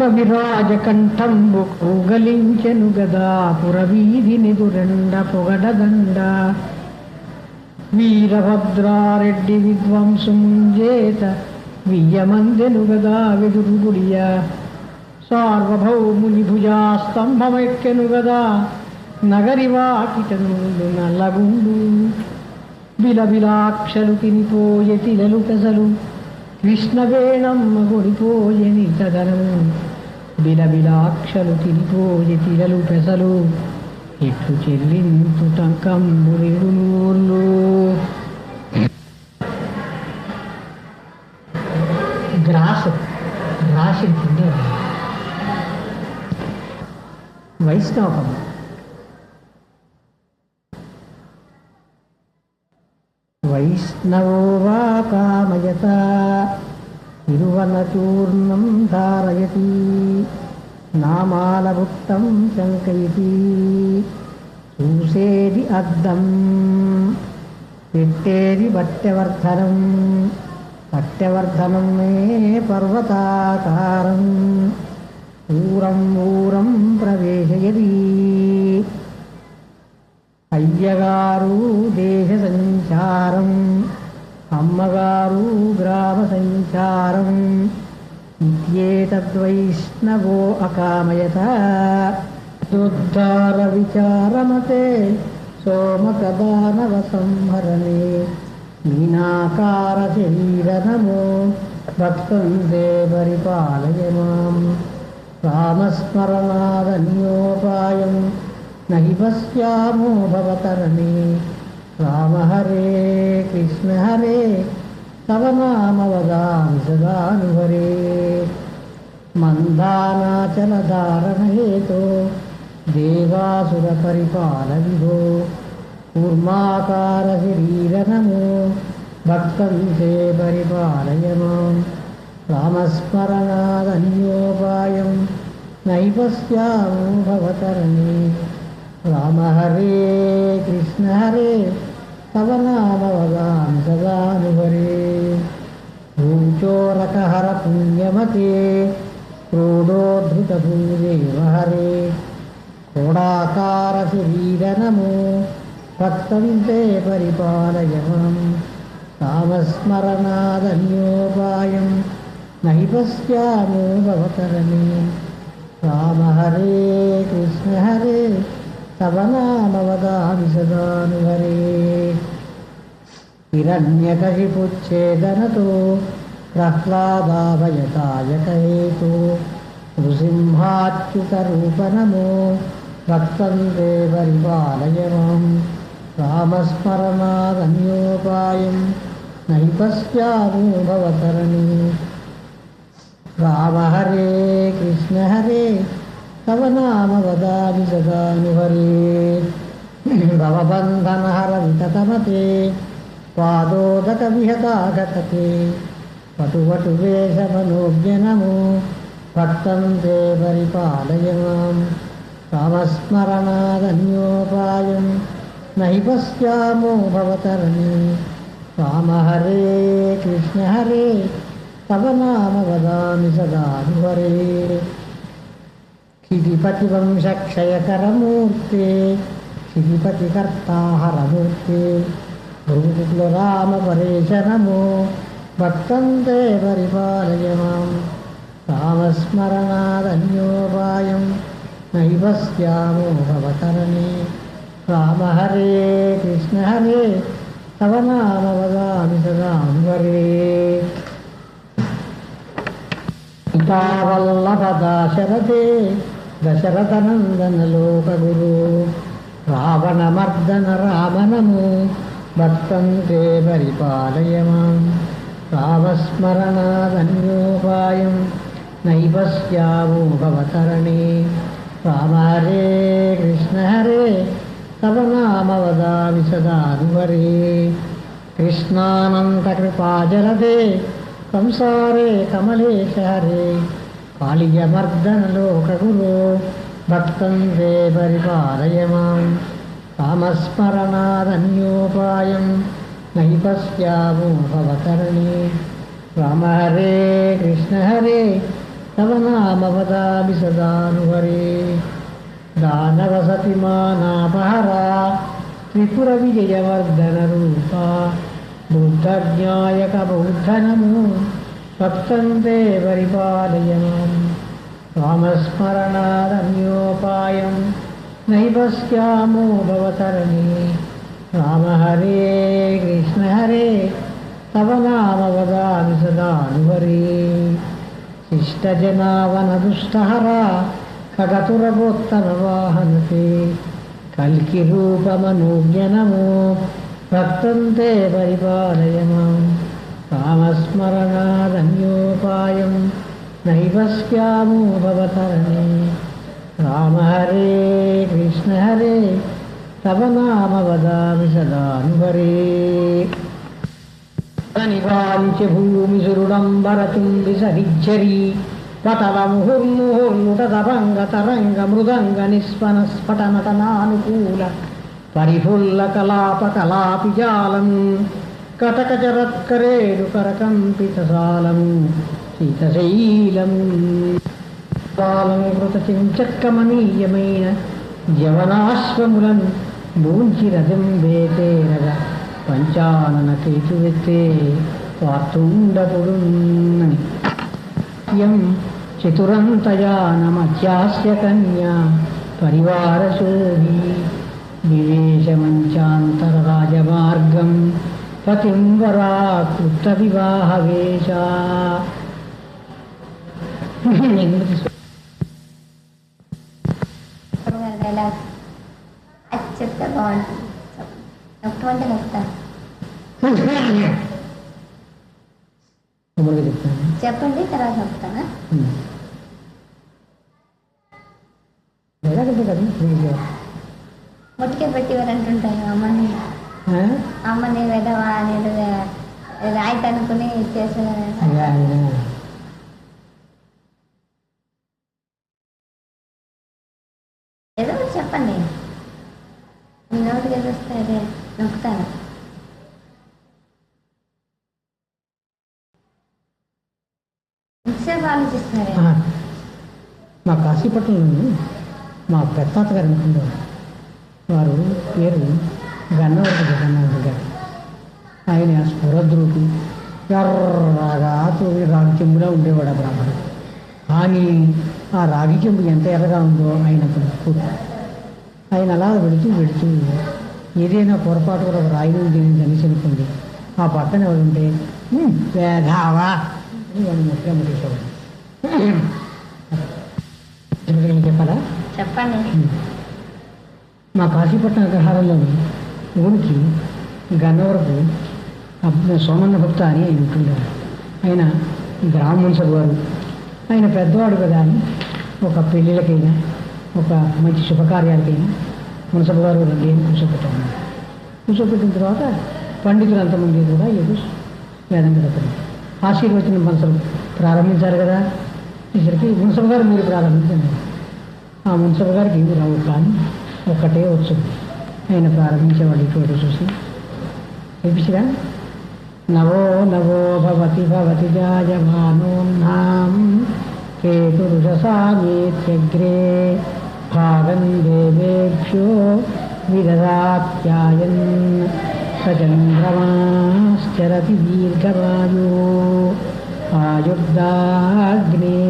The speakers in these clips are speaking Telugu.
కవిరాజకంఠంబు కూగలించెను గదా పురవీధి నిదురెండ పొగడదండ. వీరభద్రారెడ్డి విద్వాంసుముంజేత వియ్యమందెను గదా వెదురుగుడియ. సార్వభౌముని భుజాస్తంభమెక్కెను గదా నగరి వాకిటను నల్లగుండు. బిలబిలాక్షలు తినిపోయే తిలలు పెసలు. కృష్ణవేణమ్మ గొడిపోయే తదనము బిలబిలాక్షలు తిరిపోయి తిరలు పెసలు ఇట్లు చెల్లింతు టంకంబు నిడునూళ్ళు గ్రాస్ రాసి కింద వైష్ణవం వైష్ణవో వా కామయత തിരുവനചൂർണം ധാരയതി. നാമാലഭുക്തം ശങ്കയതി ചൂഷേരി അദ്ദം പിട്ടേരി പറ്റവർദ്ധനം. പറ്റവർദ്ധനം മേ പർവതാകാരം. ഊറം ഊറം പ്രവേശയതി. അയ്യകാരൂ ദേഹസഞ്ചാരം. अम्मगारु ग्रामसञ्चारम् इत्येतद्वैष्णवो अकामयत। दोद्धालविचारमते सोमकदानवसंहरणे। मीनाकारशरीरनमो नमो भक्तं ते परिपालय मां रामस्मरणादन्योपायं न हि पश्यामो भवतरणे। राम हरे कृष्ण हरे तव नाम वदामि सदानुहरे। मन्दानाचलधारणहेतो देवासुरपरिपालविभो। कूर्माकारशरीरनमो भक्तं ते परिपालय मां रामस्मरणादन्योपायं नैव स्यामो भवतरणे। राम हरे कृष्ण हरे तव नाम वदामि वदानुसदानुहरेचोरकहर पुण्यमते क्रोडोद्धृतभूदेव हरे। कोडाकारशुरीरनमो भक्तं ते परिपालयवां रामस्मरणादन्योपायं न हि पश्यामो भवतरणे। राम हरे कृष्ण हरे। तवनामवदानि सदानुहरे हिरण्यकहिच्छेदनतो प्रह्लादावयताय केतु नृसिंहार्चितरूप नमो भक्तं देवरिपालय मां रामस्मरणा धन्योपायं नैपश्यामो भवतरणे रामहरे कृष्णहरे तव नाम वदामि ददामि वरे भवबन्धनहरन्ततमते पादोदकविहतागतते। पटुवटुवेशमनोज्ञनमो भक्तं ते परिपालय माँ रामस्मरणादन्योपायं न हि पश्यामो भवतरणे। राम हरे कृष्ण हरे तव नाम वदामि सदा श्रीपतिवंशक्षयकरमूर्ते श्रीपतिकर्ता हरमूर्ते गुरुरामपरेशरमो भक्तं ते परिपालय मां रामस्मरणादन्यो वायं नैव श्यामो भवकरणे रामहरे कृष्णहरे तव नाम वदामि पदामिषां हरेवल्लभदाशरदे दशरथनन्दनलोकगुरु रावणमर्दन राम वर्तन्ते परिपालय मां रामस्मरणाधन्योपायं नैव श्यामो भवतरणे रामहरे कृष्णहरे तव नाम वदावि सदानुहरे कृष्णानन्तकृपा जलभे संसारे कमलेश हरे। पालियमर्दनलोकगुरो भक्तं ते परिपालय मां कामस्मरणादन्योपायं नहि पश्यामोपवतरणे रामहरे कृष्णहरे तव नामपदा विसदानुहरे दानवसति मानापहरा त्रिपुरविजयवर्दनरूपा बुद्धज्ञायकबोद्धनमो भक्तन्ते परिपालय माम् रामस्मरणारम्योपायं नैवस्यामो भवतरणे राम हरे कृष्ण हरे तव नाम वदामि सदानुहरे शिष्टजनावनदुष्टहरा खगतुरगोत्तरवाहनते कल्किरूपमनोज्ञनमो भक्तन्ते परिपालय माम् రామస్మరణాదన్యోపాయం నైవ స్యామో రామ హరే కృష్ణ హరే తవ నామ వదామి సదానుహరే నివాంచ భూమి సురుడంబరతుంది సహిచ్చరీ పటల తరంగ మృదంగ నిస్వన స్ఫటనటనానుకూల పరిఫుల్ల కలాప కలాపి జాలం కటకచరత్కరేడు కరకంపిత సాలం శీతశైలం కాలం కృత చించక్కమనీయమైన జవనాశ్వములం భూంచిరథం వేతేరగా పంచానన కేతువెత్తే వార్తుండపుడున్నని యం చతురంతయానమధ్యాస్య కన్యా పరివారశోభి వివేశమంచాంతరరాజమార్గం గారి డైలాగ్ అది చెప్తే బాగుంటుంది నొక్కమంటే నొక్కుతాను చెప్తాను? చెప్పండి. తర్వాత ఫ్రీగా ముట్టికే పెట్టి అంటుంటాను అమ్మని? అమ్మని వెదవా రైట్ అనుకుని చేసిన ఏదో చెప్పండి. మీ నోటికి ఏదో వస్తే అదే నొక్కుతాను. ఎంతసేపు ఆలోచిస్తున్నారే? మా కాశీపట్నంలోని మా పెత్తాత గారు అనుకుంటారు. వారు పేరు గన్నవరపు జగన్నాథ్ గారు. ఆయన స్ఫురద్రూపి ఎర్రగా తూరి రాగి చెంబులా ఉండేవాడు ఆ బ్రాహ్మణుడు. కానీ ఆ రాగి చెంబు ఎంత ఎర్రగా ఉందో ఆయన కూర్చు ఆయన అలా వెళుతూ వెళుతూ ఏదైనా పొరపాటు కూడా ఒక రాయి నుండి అనేసి అనుకోండి ఆ పక్కన ఎవరు ఉంటే "ఉమ్, వేధావా అని వాళ్ళు ముట్టిగా ముట్టేసేవాడు చెప్పాలా? చెప్పండి. మా కాశీపట్నం అగ్రహారంలోని ఊరికి గన్నవరపు సోమన్న గుప్త అని ఆయన ఉంటుండేవారు. ఆయన గ్రామ వారు. ఆయన పెద్దవాడు కదా అని ఒక పెళ్ళిళ్ళకైనా ఒక మంచి శుభకార్యాలకైనా మునసభ గారు రెండు అని కూర్చోపెట్టాను కూర్చోపెట్టిన తర్వాత పండితులు అంతమంది కూడా ఏదో వేదం కడతారు ఆశీర్వచన మనసులు ప్రారంభించారు కదా. ఇసరికి మున్సబు గారు మీరు ప్రారంభించండి. ఆ మున్సభ గారికి ఏమి రావు కానీ ఒక్కటే వచ్చు. ఆయన ప్రారంభించేవాడు ఇటువంటి చూసి. చూపించరా नवो नवो भवति भवति जायमानोन्नाम केतुरुदसा वेत्यग्रे भागन्देवेभ्यो विदधात्यायन् सजलं गवाश्चरति दीर्घवायो। आयुर्दाग्ने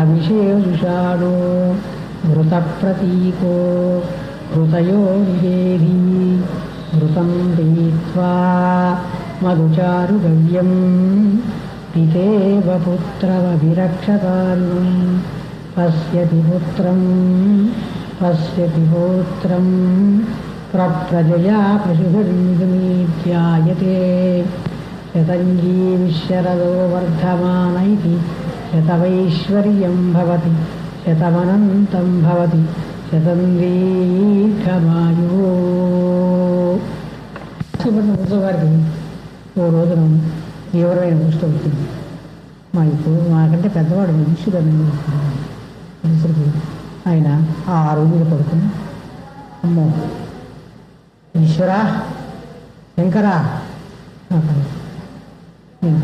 अविशेषुषाढु घृतप्रतीको हृतयो वेधी घृतं पीत्वा मधुचारुदव्यं पितेव वपुत्रमभिरक्षता पश्यति पुत्रं पश्यति पुत्रं प्रप्रजया प्रसुभिन्दुमी शतञ्जीविशरदो वर्धमान इति शतवैश्वर्यं भवति। शतमनन्तं भवति। शतं शतङ्गीकमायु सु ఓ రోజున తీవ్రమైన దృష్టి వచ్చింది మా ఇప్పుడు మాకంటే పెద్దవాడు మనుషుడు మనుషులకి ఆయన ఆ అరువు మీద పడుకుని అమ్మో. ఈశ్వరా శంకరా నాకు నేను